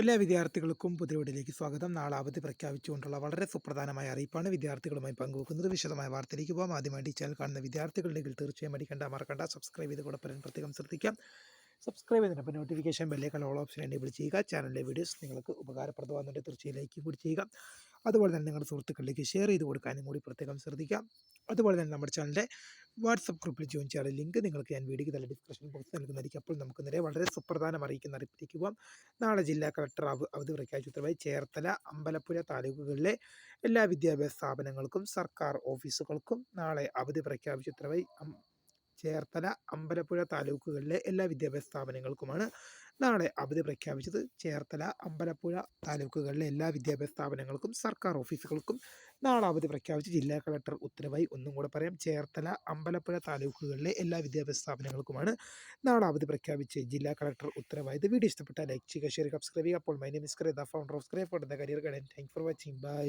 എല്ലാ വിദ്യാർത്ഥികൾക്കും പുതിയ വീഡിയോയിലേക്ക് സ്വാഗതം. നാളെ അവധി പ്രഖ്യാപിച്ചുകൊണ്ടുള്ള വളരെ സുപ്രധാനമായ അറിയിപ്പാണ് വിദ്യാർത്ഥികളുമായി പങ്കുവെക്കുന്നത്. വിശദമായ വാർത്തയിലേക്ക് പോകാം ആദ്യമായിട്ട് ചാനൽ കാണുന്ന വിദ്യാർത്ഥികളുണ്ടെങ്കിൽ തീർച്ചയായും അടിക്കേണ്ട മറക്കണ്ട. സബ്സ്ക്രൈബ് ചെയ്ത് കൂടെ പറയാൻ പ്രത്യേകം ശ്രദ്ധിക്കാം. സബ്സ്ക്രൈബ് ചെയ്തിട്ട് നോട്ടിഫിക്കേഷൻ ബെല്ലേക്കാൾ ഓൾ ഓപ്ഷൻ എനേബിൾ ചെയ്യുക. ചാനലിലെ വീഡിയോസ് നിങ്ങൾക്ക് ഉപകാരപ്രദമാകുന്നുണ്ട്. തീർച്ചയായും ലൈക്കും കൂടി ചെയ്യുക. അതുപോലെ തന്നെ നിങ്ങളുടെ സുഹൃത്തുക്കളിലേക്ക് ഷെയർ ചെയ്ത് കൊടുക്കാനും കൂടി പ്രത്യേകം ശ്രദ്ധിക്കാം. അതുപോലെ തന്നെ നമ്മുടെ ചാനലിന്റെ വാട്സപ്പ് ഗ്രൂപ്പിൽ ജോയിൻ ചെയ്യാനുള്ള ലിങ്ക് നിങ്ങൾക്ക് ഞാൻ വീഡിയോ തന്നെ ഡിസ്ക്രിപ്ഷൻ ബോക്സ് നൽകുന്നതായിരിക്കും അപ്പോൾ നമുക്ക് നേരെ വളരെ സുപ്രധാനം അറിയിക്കുന്ന അറിയിപ്പിലേക്ക് പോകാം നാളെ ജില്ലാ കളക്ടർ അവ അവധി പ്രഖ്യാപിച്ച ചേർത്തല അമ്പലപ്പുഴ താലൂക്കുകളിലെ എല്ലാ വിദ്യാഭ്യാസ സ്ഥാപനങ്ങൾക്കും സർക്കാർ ഓഫീസുകൾക്കും നാളെ അവധി പ്രഖ്യാപിച്ച ഉത്തരവായി അം- ചേർത്തല അമ്പലപ്പുഴ താലൂക്കുകളിലെ എല്ലാ വിദ്യാഭ്യാസ സ്ഥാപനങ്ങൾക്കുമാണ് നാളെ അവധി പ്രഖ്യാപിച്ചത്. ചേർത്തല അമ്പലപ്പുഴ താലൂക്കുകളിലെ എല്ലാ വിദ്യാഭ്യാസ സ്ഥാപനങ്ങൾക്കും സർക്കാർ ഓഫീസുകൾക്കും നാളെ അവധി പ്രഖ്യാപിച്ച് ജില്ലാ കളക്ടർ ഉത്തരവായി. ഒന്നും കൂടെ പറയാം ചേർത്തല അമ്പലപ്പുഴ താലൂക്കുകളിലെ എല്ലാ വിദ്യാഭ്യാസ സ്ഥാപനങ്ങൾക്കുമാണ് നാളെ അവധി പ്രഖ്യാപിച്ച് ജില്ലാ കളക്ടർ ഉത്തരവായത്. വീഡിയോ ഇഷ്ടപ്പെട്ട ലൈക്ക് ചെയ്യുക ഷെയർ സബ്സ്ക്രൈബ് ചെയ്യുക. അപ്പോൾ my name is the founder of scribe for the career guide thank for watching bye